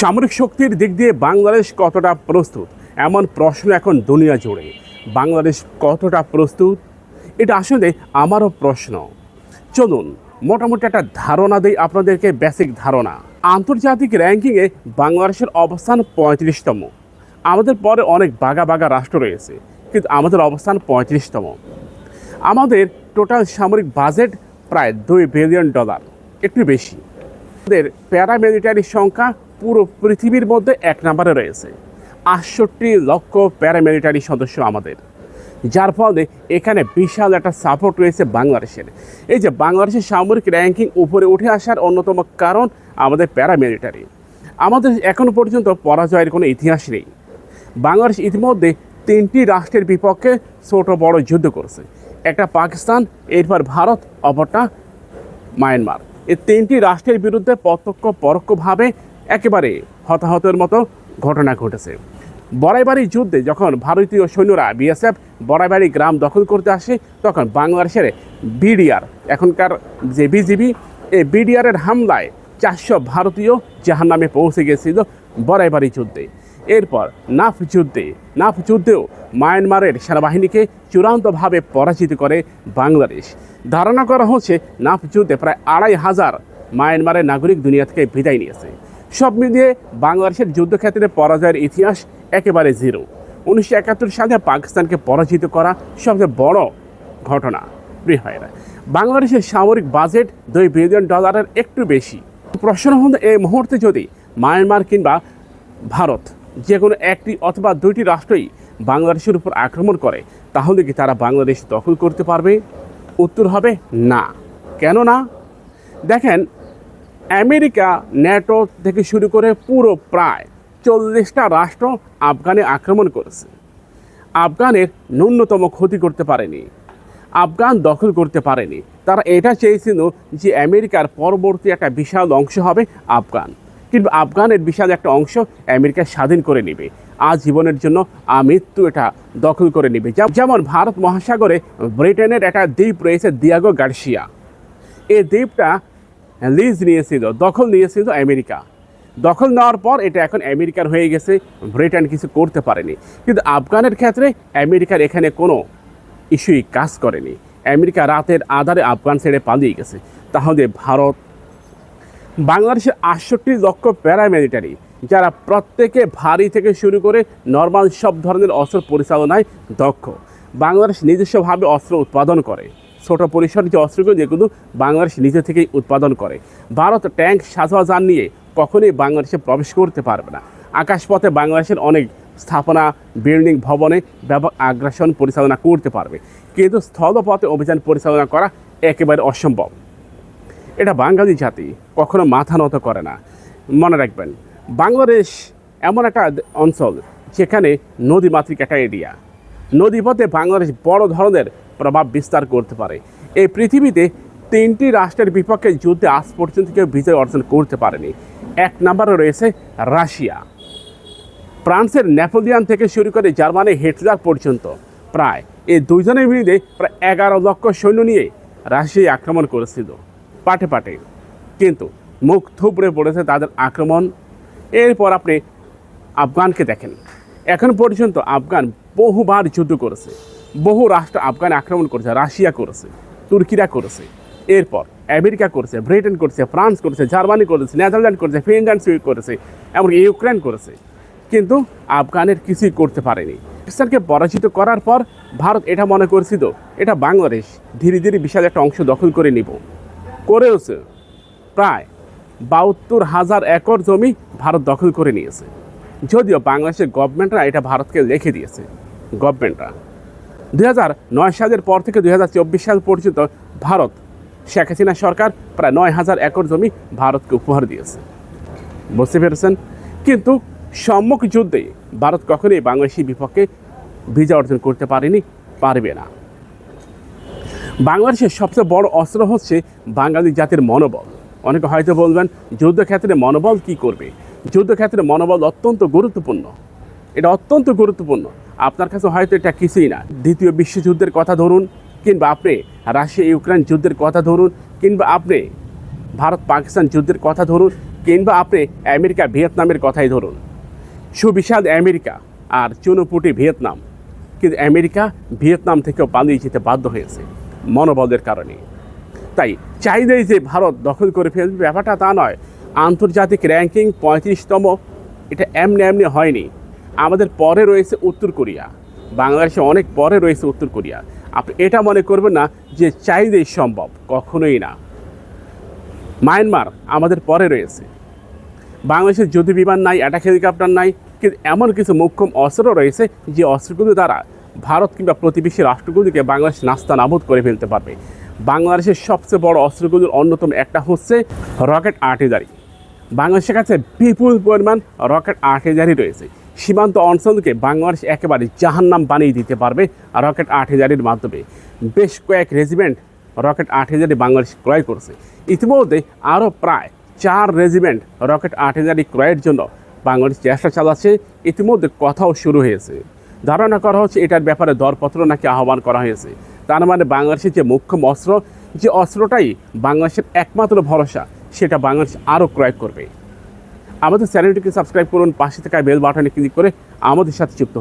সামরিক শক্তির দিক দিয়ে বাংলাদেশ কতটা প্রস্তুত? এমন প্রশ্ন এখন দুনিয়া জুড়ে। বাংলাদেশ কতটা প্রস্তুত? এটা আসলে আমারও প্রশ্ন। চলুন, মোটামুটি একটা ধারণা দেই আপনাদেরকে বেসিক ধারণা। আন্তর্জাতিক র্যাঙ্কিংয়ে বাংলাদেশের অবস্থান পঁয়ত্রিশতম। আমাদের পরে অনেক বাগা বাগা রাষ্ট্র রয়েছে, কিন্তু আমাদের অবস্থান পঁয়ত্রিশতম। আমাদের টোটাল সামরিক বাজেট প্রায় দুই বিলিয়ন ডলার একটু বেশি। আমাদের প্যারামিলিটারি সংখ্যা পুরো পৃথিবীর মধ্যে এক নম্বরে রয়েছে। আটষট্টি লক্ষ প্যারামিলিটারি সদস্য আমাদের। যার ফলে এখানে বিশাল একটা সাপোর্ট রয়েছে বাংলাদেশের। এই যে বাংলাদেশের সামরিক র্যাঙ্কিং উপরে উঠে আসার অন্যতম কারণ আমাদের প্যারামিলিটারি আমাদের এখনও পর্যন্ত পরাজয়ের কোনো ইতিহাস নেই। বাংলাদেশ ইতিমধ্যে তিনটি রাষ্ট্রের বিপক্ষে ছোট বড় যুদ্ধ করেছে। একটা পাকিস্তান, এরপর ভারত, অপরটা মায়ানমার। এই তিনটি রাষ্ট্রের বিরুদ্ধে প্রত্যক্ষ পরোক্ষভাবে একেবারে হতাহতের মতো ঘটনা ঘটেছে। বড়াইবাড়ি যুদ্ধে যখন ভারতীয় সৈন্যরা বিএসএফ বড়াইবাড়ি গ্রাম দখল করতে আসে, তখন বাংলাদেশের বিডিআর, এখনকার যে বিজিবি, এই বিডিআরের হামলায় চারশো ভারতীয় জাহান নামে পৌঁছে গেছিল বড়াইবাড়ি যুদ্ধে। এরপর নাফ যুদ্ধে, নাফ যুদ্ধেও মায়ানমারের সেনাবাহিনীকে চূড়ান্তভাবে পরাজিত করে বাংলাদেশ। ধারণা করা হচ্ছে, নাফ যুদ্ধে প্রায় আড়াই হাজার মায়ানমারের নাগরিক দুনিয়া থেকে বিদায় নিয়েছে। সব মিলিয়ে বাংলাদেশের যুদ্ধক্ষেত্রে পরাজয়ের ইতিহাস একেবারে জিরো। উনিশশো একাত্তর সালে পাকিস্তানকে পরাজিত করা সবচেয়ে বড় ঘটনা প্রিয় বাংলাদেশের সামরিক বাজেট দুই বিলিয়ন ডলারের একটু বেশি। প্রশ্ন হল, এই মুহূর্তে যদি মায়ানমার কিংবা ভারত যে কোনো একটি অথবা দুইটি রাষ্ট্রই বাংলাদেশের উপর আক্রমণ করে, তাহলে কি তারা বাংলাদেশ দখল করতে পারবে? উত্তর হবে না। কেন না দেখেন আমেরিকা ন্যাটো থেকে শুরু করে পুরো প্রায় চল্লিশটা রাষ্ট্র আফগানে আক্রমণ করেছে। আফগানের ন্যূনতম ক্ষতি করতে পারেনি। আফগান দখল করতে পারেনি। তারা এটা চেয়েছিল যে আমেরিকার পরবর্তী একটা বিশাল অংশ হবে আফগান। কিন্তু আফগানের বিশাল একটা অংশ আমেরিকা স্বাধীন করে নেবে। আজীবনের জন্য আমৃত্যু এটা দখল করে নেবে। যেমন ভারত মহাসাগরে ব্রিটেনের একটা দ্বীপ রয়েছে দিয়াগো গার্সিয়া। এই দ্বীপটা লিজ নিয়েছিল দখল নিয়েছিল আমেরিকা। দখল নেওয়ার পর এটা এখন আমেরিকার হয়ে গেছে ব্রিটেন কিছু করতে পারেনি। কিন্তু আফগানের ক্ষেত্রে আমেরিকার এখানে কোনো ইস্যুই কাজ করেনি। আমেরিকা রাতের আধারে আফগান ছেড়ে পালিয়ে গেছে। তাহলে ভারত, বাংলাদেশের আটষট্টি লক্ষ প্যারামিলিটারি যারা প্রত্যেকে ভারী থেকে শুরু করে নর্মাল সব ধরনের অস্ত্র পরিচালনায় দক্ষ, বাংলাদেশ নিজস্বভাবে অস্ত্র উৎপাদন করে। ছোট পরিসর যে অস্ত্রগুলো যেগুলো বাংলাদেশ নিজে থেকেই উৎপাদন করে। ভারত ট্যাঙ্ক সাজোয়া যান নিয়ে কখনোই বাংলাদেশে প্রবেশ করতে পারবে না। আকাশপথে বাংলাদেশের অনেক স্থাপনা বিল্ডিং ভবনে আগ্রাসন পরিচালনা করতে পারবে। কিন্তু স্থলপথে অভিযান পরিচালনা করা একেবারে অসম্ভব। এটা বাঙালি জাতি কখনো মাথা নত করে না। মনে রাখবেন, বাংলাদেশ এমন একটা অঞ্চল যেখানে নদীমাতৃক একটা এরিয়া নদীপথে বাংলাদেশ বড় ধরনের প্রভাব বিস্তার করতে পারে। এই পৃথিবীতে তিনটি রাষ্ট্রের বিপক্ষে যুদ্ধে আজ পর্যন্ত কেউ বিজয় অর্জন করতে পারেনি। এক নম্বরে রয়েছে রাশিয়া। ফ্রান্সের নেপোলিয়ান থেকে শুরু করে জার্মানি হিটলার পর্যন্ত প্রায় এই দুইজনের বিরুদ্ধে প্রায় এগারো লক্ষ সৈন্য নিয়ে রাশিয়া আক্রমণ করেছিল। পাটে পাটে। কিন্তু মুখ থুবড়ে পড়েছে তাদের আক্রমণ। এরপর আপনি আফগানকে দেখেন। এখন পর্যন্ত আফগান বহুবার যুদ্ধ করেছে। বহু রাষ্ট্র আফগান আক্রমণ করেছে, রাশিয়া করেছে, তুর্কিরা করেছে। এরপর আমেরিকা করেছে, ব্রিটেন করেছে, ফ্রান্স করেছে, জার্মানি করেছে, নেদারল্যান্ড করেছে, ফিনল্যান্ড সুইড করেছে এমনকি ইউক্রেন করেছে। কিন্তু আফগানের কিছুই করতে পারেনি। পাকিস্তানকে পরাজিত করার পর ভারত এটা মনে করেছিল, এটা বাংলাদেশ ধীরে ধীরে বিশাল একটা অংশ দখল করে নিব। করেওছে, প্রায় বাহাত্তর হাজার একর জমি ভারত দখল করে নিয়েছে। যদিও বাংলাদেশের গভর্নমেন্টরা এটা ভারতকে লিখে দিয়েছে গভর্নমেন্টরা দুই হাজার নয় সালের পর থেকে দুই হাজার চব্বিশ সাল পর্যন্ত ভারত, শেখ হাসিনা সরকার প্রায় নয় হাজার একর জমি ভারতকে উপহার দিয়েছে। বুঝতে পেরেছেন? কিন্তু সম্মুখ যুদ্ধে ভারত কখনোই বাংলাদেশের বিপক্ষে ভিজা অর্জন করতে পারেনি, পারবে না। বাংলাদেশের সবচেয়ে বড় অস্ত্র হচ্ছে বাঙালি জাতির মনোবল। অনেকে হয়তো বলবেন, যুদ্ধক্ষেত্রে মনোবল কি করবে? যুদ্ধক্ষেত্রে মনোবল অত্যন্ত গুরুত্বপূর্ণ। এটা অত্যন্ত গুরুত্বপূর্ণ। আপনার কাছে হয়তো এটা কিছুই না। দ্বিতীয় বিশ্বযুদ্ধের কথা ধরুন, কিংবা আপনি রাশিয়া, ইউক্রেন যুদ্ধের কথা ধরুন, কিংবা আপনি ভারত, পাকিস্তান যুদ্ধের কথা ধরুন, কিংবা আপনি আমেরিকা, ভিয়েতনামের কথাই ধরুন। সুবিশাল আমেরিকা আর চুনোপুটি ভিয়েতনাম। কিন্তু আমেরিকা ভিয়েতনাম থেকেও পালিয়ে যেতে বাধ্য হয়েছে মনোবলের কারণে। তাই চাইলেই যে ভারত দখল করে ফেলবে, ব্যাপারটা তা নয়। আন্তর্জাতিক র্যাঙ্কিং পঁয়ত্রিশতম। এটা এমনি এমনি হয়নি। আমাদের পরে রয়েছে উত্তর কোরিয়া। বাংলাদেশে অনেক পরে রয়েছে উত্তর কোরিয়া। আপনি এটা মনে করবেন না যে চাইলেই সম্ভব, কখনোই না। মায়ানমার আমাদের পরে রয়েছে। বাংলাদেশের যুদ্ধ বিমান নাই অ্যাটাক হেলিকপ্টার নাই, কিন্তু এমন কিছু মোক্ষম অস্ত্র রয়েছে যে অস্ত্রগুলো দ্বারা ভারত কিংবা প্রতিবেশী রাষ্ট্রগুলিকে বাংলাদেশ নাস্তা নাবুদ করে ফেলতে পারবে। বাংলাদেশের সবচেয়ে বড় অস্ত্রগুলোর অন্যতম একটা হচ্ছে রকেট আর্টিলারি। বাংলাদেশের কাছে বিপুল পরিমাণ রকেট আর্টিলারি রয়েছে। সীমান্ত অঞ্চলকে বাংলাদেশ একেবারে জাহান্নাম বানিয়ে দিতে পারবে রকেট আর্টিলারির মাধ্যমে। বেশ কয়েক রেজিমেন্ট রকেট আর্টিলারি বাংলাদেশ ক্রয় করছে। ইতিমধ্যে আরও প্রায় চার রেজিমেন্ট রকেট আর্টিলারি ক্রয়ের জন্য বাংলাদেশ চেষ্টা চালাচ্ছে। ইতিমধ্যে কথাও শুরু হয়েছে। ধারণা করা হচ্ছে এটার ব্যাপারে দরপত্র নাকি আহ্বান করা হয়েছে। তার মানে বাংলাদেশের যে মুখ্যম অস্ত্র, যে অস্ত্রটাই বাংলাদেশের একমাত্র ভরসা সেটা বাংলাদেশ আরও ক্রয় করবে। আমাদের চ্যানেলটিকে সাবস্ক্রাইব করুন, পাশে থাকা বেল বাটনে ক্লিক করে আমাদের সাথে যুক্ত